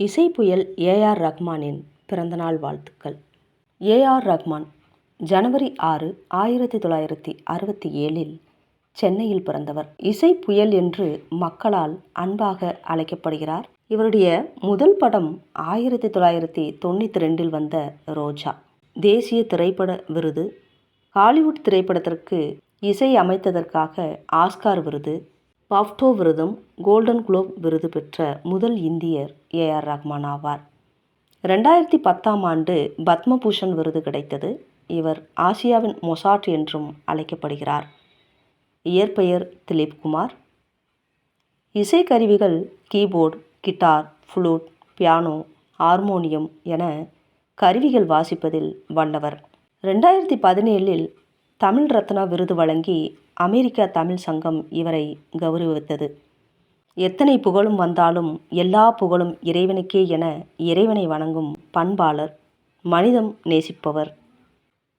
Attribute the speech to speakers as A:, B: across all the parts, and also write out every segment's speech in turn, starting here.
A: இசை புயல் ஏஆர் ரஹ்மானின் பிறந்தநாள் வாழ்த்துக்கள். ஏஆர் ரஹ்மான் ஜனவரி ஆறு ஆயிரத்தி தொள்ளாயிரத்தி அறுபத்தி ஏழில் சென்னையில் பிறந்தவர். இசை புயல் என்று மக்களால் அன்பாக அழைக்கப்படுகிறார். இவருடைய முதல் படம் ஆயிரத்தி தொள்ளாயிரத்தி தொண்ணூற்றி ரெண்டில் வந்த ரோஜா. தேசிய திரைப்பட விருது. ஹாலிவுட் திரைப்படத்திற்கு இசை அமைத்ததற்காக ஆஸ்கார் விருது. பாஃப்டோ விருதும் கோல்டன் குளோப் விருது பெற்ற முதல் இந்தியர் ஏஆர் ரஹ்மான் ஆவார். ரெண்டாயிரத்தி பத்தாம் ஆண்டு பத்மபூஷன் விருது கிடைத்தது. இவர் ஆசியாவின் மொசாட் என்றும் அழைக்கப்படுகிறார். இயற்பெயர் திலீப் குமார். இசைக்கருவிகள் keyboard guitar flute piano harmonium என கருவிகள் வாசிப்பதில் வல்லவர். ரெண்டாயிரத்தி பதினேழில் தமிழ் ரத்னா விருது வழங்கி அமெரிக்கா தமிழ் சங்கம் இவரை கௌரவித்தது. எத்தனை புகழும் வந்தாலும் எல்லா புகழும் இறைவனுக்கே என இறைவனை வணங்கும் பண்பாளர் மனிதம் நேசிப்பவர்.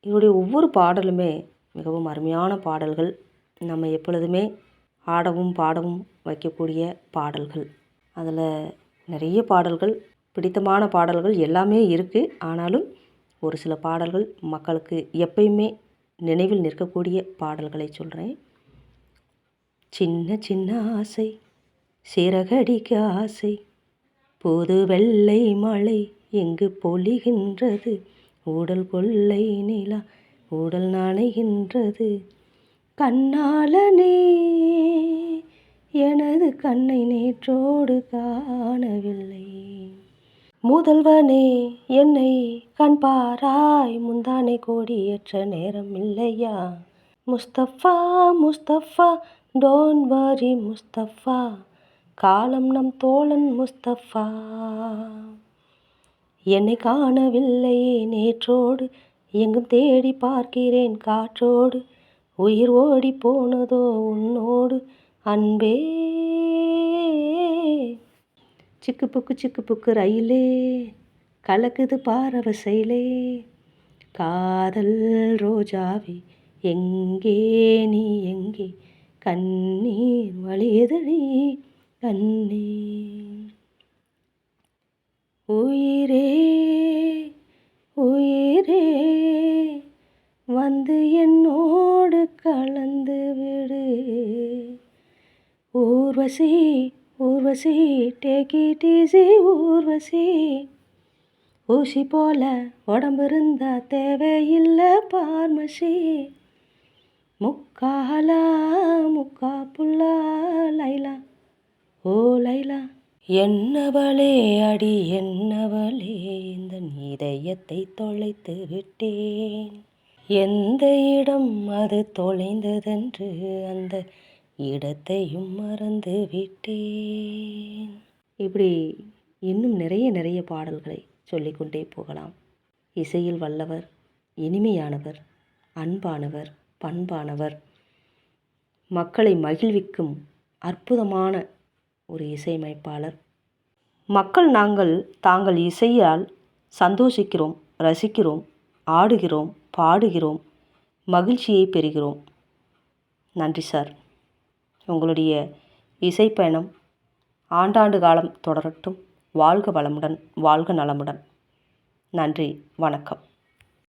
A: இவருடைய ஒவ்வொரு பாடலுமே மிகவும் அருமையான பாடல்கள். நம்ம எப்பொழுதுமே ஆடவும் பாடவும் வைக்கக்கூடிய பாடல்கள். அதில் நிறைய பாடல்கள் பிடித்தமான பாடல்கள் எல்லாமே இருக்குது ஆனாலும் ஒரு சில பாடல்கள் மக்களுக்கு எப்பயுமே நினைவில் நிற்கக்கூடிய பாடல்களை சொல்கிறேன் சின்ன சின்ன ஆசை சிறகடிக்க ஆசை புது வெள்ளை மழை எங்கு பொழிகின்றது? உடல் கொள்ளை நிலா உடல் நனைகின்றது கண்ணாலனே எனது கண்ணை நேற்றோடு காணவில்லை. முதல்வனே என்னை கண்பாராய் முந்தானை கோடியற்ற நேரம் இல்லையா? முஸ்தஃபா முஸ்தஃபா டோன் வரி முஸ்தஃபா காலம் நம் தோழன் முஸ்தஃபா. என்னை காணவில்லையே நேற்றோடு எங்கும் தேடி பார்க்கிறேன் காற்றோடு உயிர் ஓடி போனதோ உன்னோடு. அன்பே சிக்கு புக்கு சிக்கு புக்கு ரயிலே கலக்குது பாரவசையிலே காதல் ரோஜாவே எங்கே நீ எங்கே? கண்ணீர் வழியதடி கண்ணே. உயிரே உயிரே வந்து என்னோடு கலந்து விடு. Urvashi Urvashi take it easy Urvashi. ஊசி போல உடம்பு இருந்தா தேவையில்லை பார்மசி. முக்காலா முக்கா புல்லா லைலா. ஓ லைலா. என்னவளே அடி என்னவளே இந்த இதயத்தை தொலைத்து விட்டேன். எந்த இடம் அது தொலைந்ததென்று அந்த இடத்தையும் மறந்து விட்டேன் இப்படி இன்னும் நிறைய நிறைய பாடல்களை சொல்லிக்கொண்டே போகலாம். இசையில் வல்லவர் இனிமையானவர் அன்பானவர் பண்பானவர் மக்களை மகிழ்விக்கும் அற்புதமான ஒரு இசையமைப்பாளர். மக்கள் நாங்கள் தாங்கள் இசையால் சந்தோஷிக்கிறோம் ரசிக்கிறோம் ஆடுகிறோம் பாடுகிறோம் மகிழ்ச்சியை பெறுகிறோம். நன்றி சார். உங்களுடைய இசைப்பயணம் ஆண்டாண்டு காலம் தொடரட்டும். வாழ்க வளமுடன் வாழ்க நலமுடன். நன்றி வணக்கம்.